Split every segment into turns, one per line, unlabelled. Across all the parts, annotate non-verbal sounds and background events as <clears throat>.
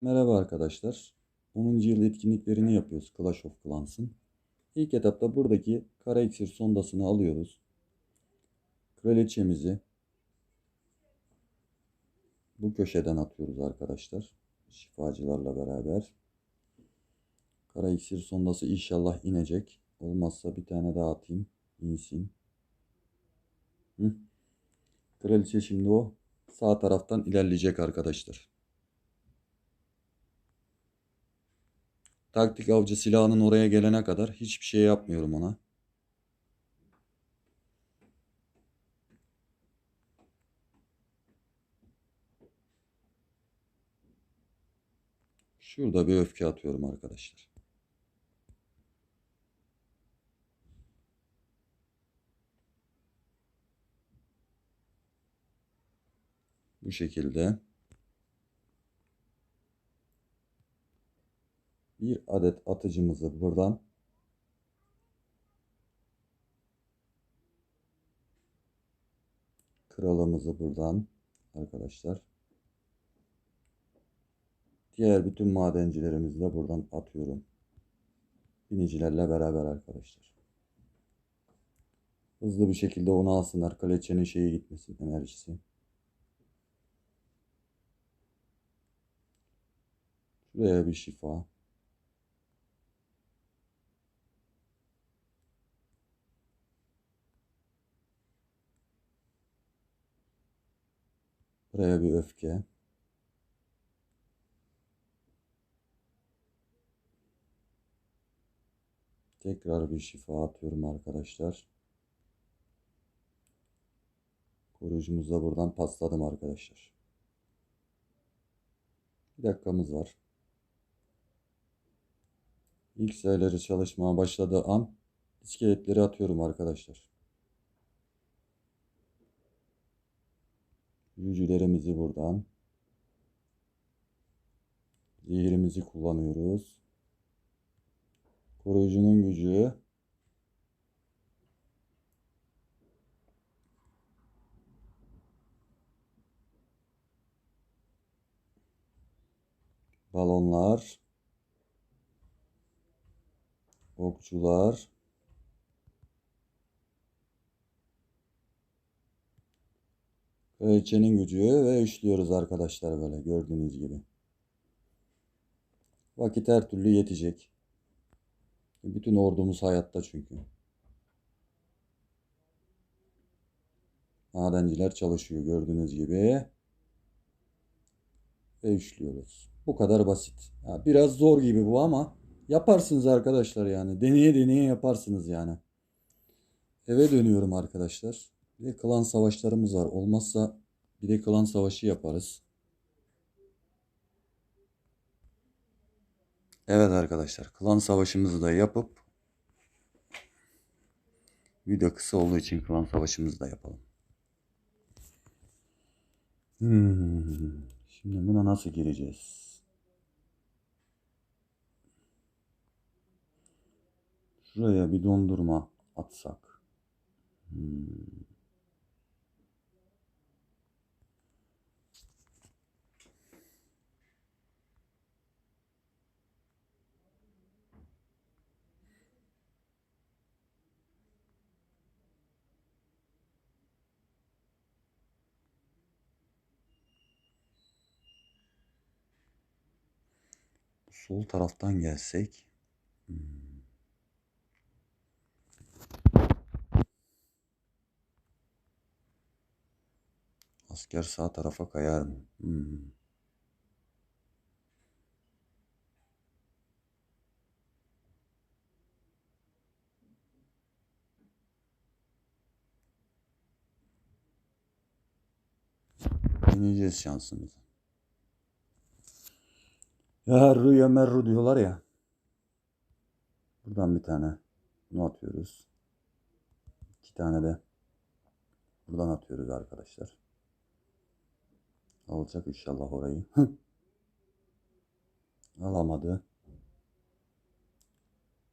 Merhaba arkadaşlar. 10. yıl etkinliklerini yapıyoruz Clash of Clans'ın. İlk etapta buradaki kara iksir sondasını alıyoruz. Kraliçemizi bu köşeden atıyoruz arkadaşlar. Şifacılarla beraber. Kara iksir sondası inşallah inecek. Olmazsa bir tane daha atayım. İnsin. Hı. Kraliçe şimdi o sağ taraftan ilerleyecek arkadaşlar. Taktik avcı silahının oraya gelene kadar hiçbir şey yapmıyorum ona. Şurada bir öfke atıyorum arkadaşlar. Bu şekilde. Bir adet atıcımızı buradan kralımızı buradan arkadaşlar. Diğer bütün madencilerimizi de buradan atıyorum. Binicilerle beraber arkadaşlar. Hızlı bir şekilde onu alsınlar. Kraliçenin şeyi gitmesin enerjisi. Şuraya bir şifa. Buraya bir öfke. Tekrar bir şifa atıyorum arkadaşlar. Koruyucumuzu da buradan pasladım arkadaşlar. Bir dakikamız var. İlk sayıları çalışmaya başladığı an iskeletleri atıyorum arkadaşlar. Büyücülerimizi buradan. Zehirimizi kullanıyoruz. Koruyucunun gücü. Balonlar. Okçular. Kraliçenin gücü ve üçlüyoruz arkadaşlar böyle gördüğünüz gibi. Vakit her türlü yetecek. Bütün ordumuz hayatta çünkü. Madenciler çalışıyor gördüğünüz gibi. Ve üçlüyoruz. Bu kadar basit. Ya biraz zor gibi bu ama yaparsınız arkadaşlar yani. Deneye deneye yaparsınız yani. Eve dönüyorum arkadaşlar. Bir de klan savaşlarımız var. Olmazsa bir de klan savaşı yaparız. Evet arkadaşlar. Klan savaşımızı da yapıp video kısa olduğu için klan savaşımızı da yapalım. Hmm. Şimdi buna nasıl gireceğiz? Şuraya bir dondurma atsak. Hmm. Sol taraftan gelsek. Hmm. Asker sağ tarafa kayar mı? Hmm. Deneyeceğiz şansımızı. Ya rüya merru diyorlar ya. Buradan bir tane bunu atıyoruz. İki tane de buradan atıyoruz arkadaşlar. Alacak inşallah orayı. Alamadı.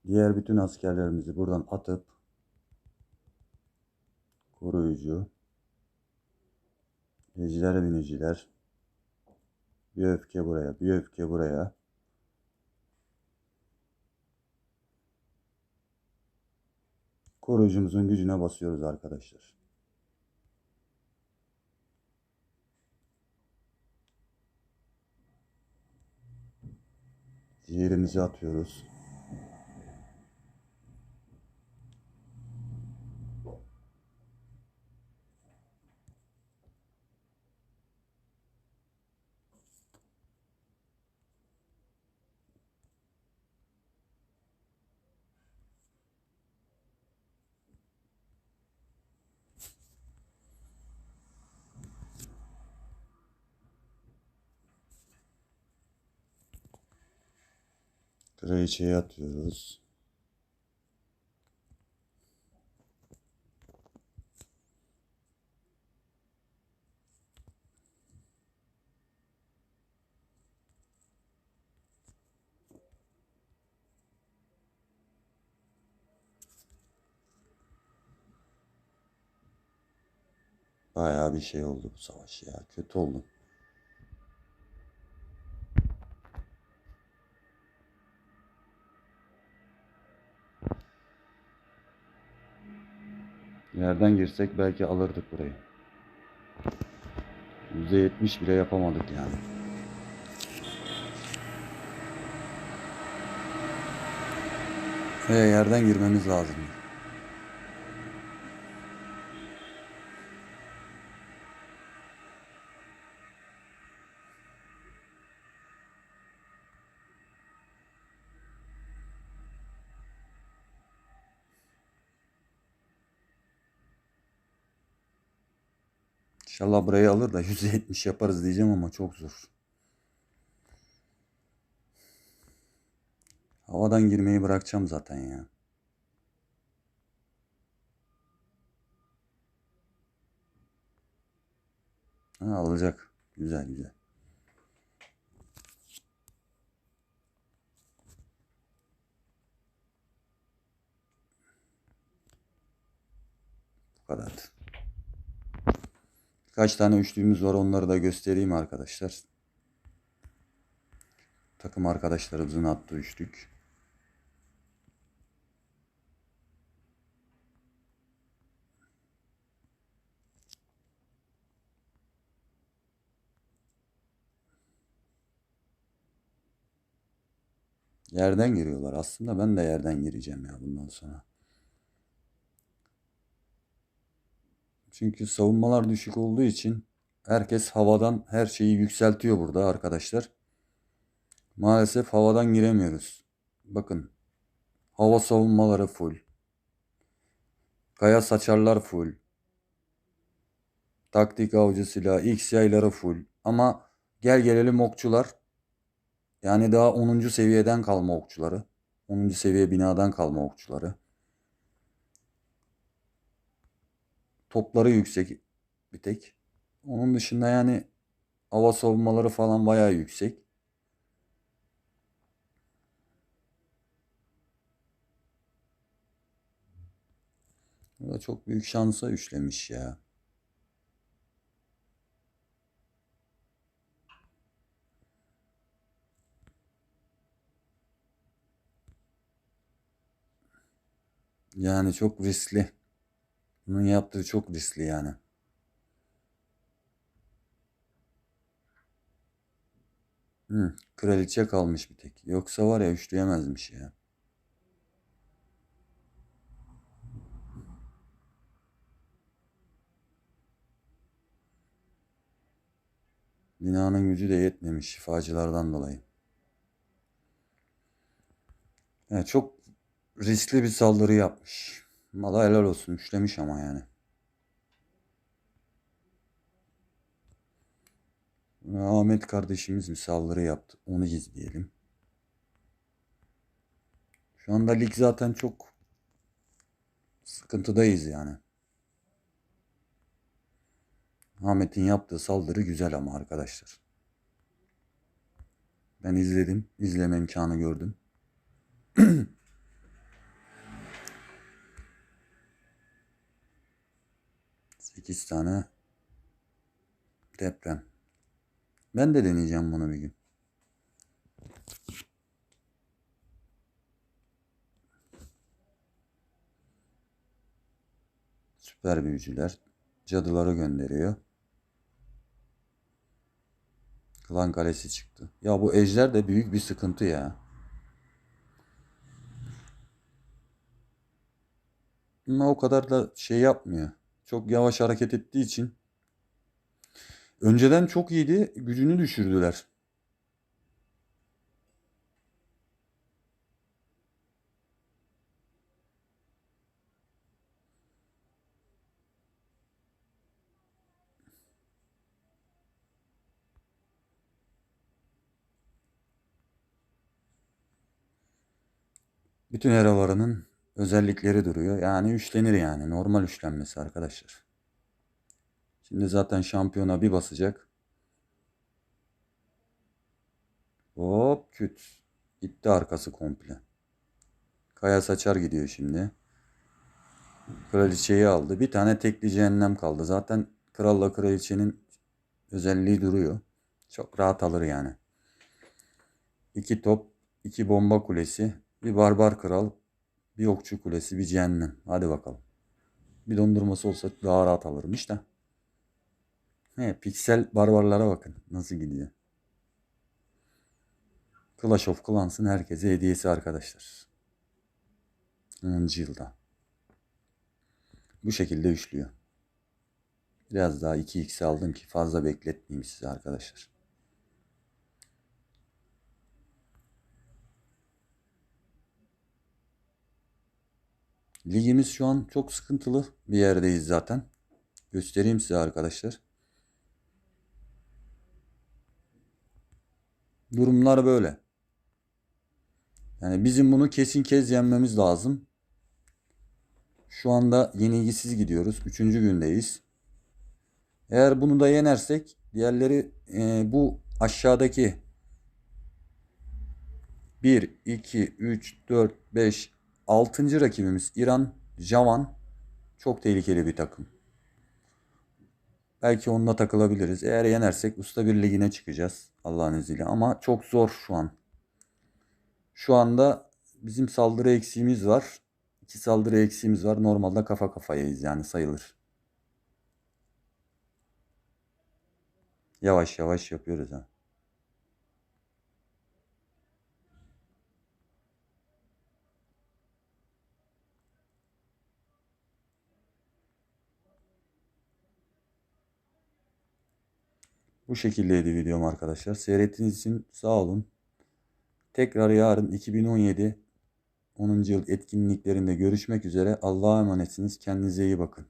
Diğer bütün askerlerimizi buradan atıp koruyucu, Biniciler biniciler. Bir öfke buraya, bir öfke buraya. Koruyucumuzun gücüne basıyoruz arkadaşlar. Ciğerimizi atıyoruz. Kraliçeyi atıyoruz. Bayağı bir şey oldu bu savaş ya. Kötü oldu. Yerden girsek belki alırdık burayı. %70 bile yapamadık yani. Ve yerden girmemiz lazım. İnşallah burayı alır da %70 yaparız diyeceğim ama çok zor. Havadan girmeyi bırakacağım zaten ya. Ha, alacak. Güzel güzel. Bu kadar. Kaç tane üçlüğümüz var onları da göstereyim arkadaşlar. Takım arkadaşlarımızın attığı üçlük. Yerden giriyorlar. Aslında ben de yerden gireceğim ya bundan sonra. Çünkü savunmalar düşük olduğu için herkes havadan her şeyi yükseltiyor burada arkadaşlar. Maalesef havadan giremiyoruz. Bakın. Hava savunmaları full. Kaya saçarlar full. Taktik avcı silahı, X yayları full. Ama gel gelelim okçular. Yani daha 10. seviyeden kalma okçuları. 10. seviye binadan kalma okçuları. Topları yüksek bir tek. Onun dışında yani hava savunmaları falan bayağı yüksek. Bu da çok büyük şansa üçlemiş ya. Yani çok riskli. Bunun yaptığı çok riskli yani. Hı, kraliçe kalmış bir tek. Yoksa var ya üçleyemezmiş ya. Binanın gücü de yetmemiş şifacılardan dolayı. Yani çok riskli bir saldırı yapmış. Valla helal olsun. Üçlemiş ama yani. Ahmet kardeşimiz bir saldırı yaptı. Onu izleyelim. Şu anda lig zaten çok sıkıntıdayız yani. Ahmet'in yaptığı saldırı güzel ama arkadaşlar. Ben izledim. İzleme imkanı gördüm. <clears throat> 8 tane deprem. Ben de deneyeceğim bunu bir gün. Süper büyücüler cadıları gönderiyor. Klan kalesi çıktı. Ya bu ejder de büyük bir sıkıntı ya. Ama o kadar da şey yapmıyor. Çok yavaş hareket ettiği için. Önceden çok iyiydi. Gücünü düşürdüler. Bütün herolarının özellikleri duruyor. Yani üçlenir yani. Normal üçlenmesi arkadaşlar. Şimdi zaten şampiyona bir basacak. Hop küt. Gitti arkası komple. Kaya saçar gidiyor şimdi. Kraliçeyi aldı. Bir tane tekli cehennem kaldı. Zaten kralla kraliçenin özelliği duruyor. Çok rahat alır yani. İki top, iki bomba kulesi, bir barbar kral, bir okçu kulesi, bir cehennem. Hadi bakalım. Bir dondurması olsa daha rahat alırmış da. He, piksel barbarlara bakın nasıl gidiyor. Clash of Clans'ın herkese hediyesi arkadaşlar. 10. yılda. Bu şekilde üçlüyor. Biraz daha 2x aldım ki fazla bekletmeyeyim size arkadaşlar. Ligimiz şu an çok sıkıntılı bir yerdeyiz zaten. Göstereyim size arkadaşlar. Durumlar böyle. Yani bizim bunu kesin kez yenmemiz lazım. Şu anda yenilgisiz gidiyoruz. Üçüncü gündeyiz. Eğer bunu da yenersek diğerleri e, bu aşağıdaki 1, 2, 3, 4, 5, 6. rakibimiz İran, Javan çok tehlikeli bir takım. Belki onunla takılabiliriz. Eğer yenersek Usta bir ligine çıkacağız Allah'ın izniyle. Ama çok zor şu an. Şu anda bizim saldırı eksiğimiz var. İki saldırı eksiğimiz var. Normalde kafa kafayayız yani sayılır. Yavaş yavaş yapıyoruz ha. Bu şekildeydi videom arkadaşlar. Seyrettiğiniz için sağ olun. Tekrar yarın 2017 10. yıl etkinliklerinde görüşmek üzere. Allah'a emanetsiniz. Kendinize iyi bakın.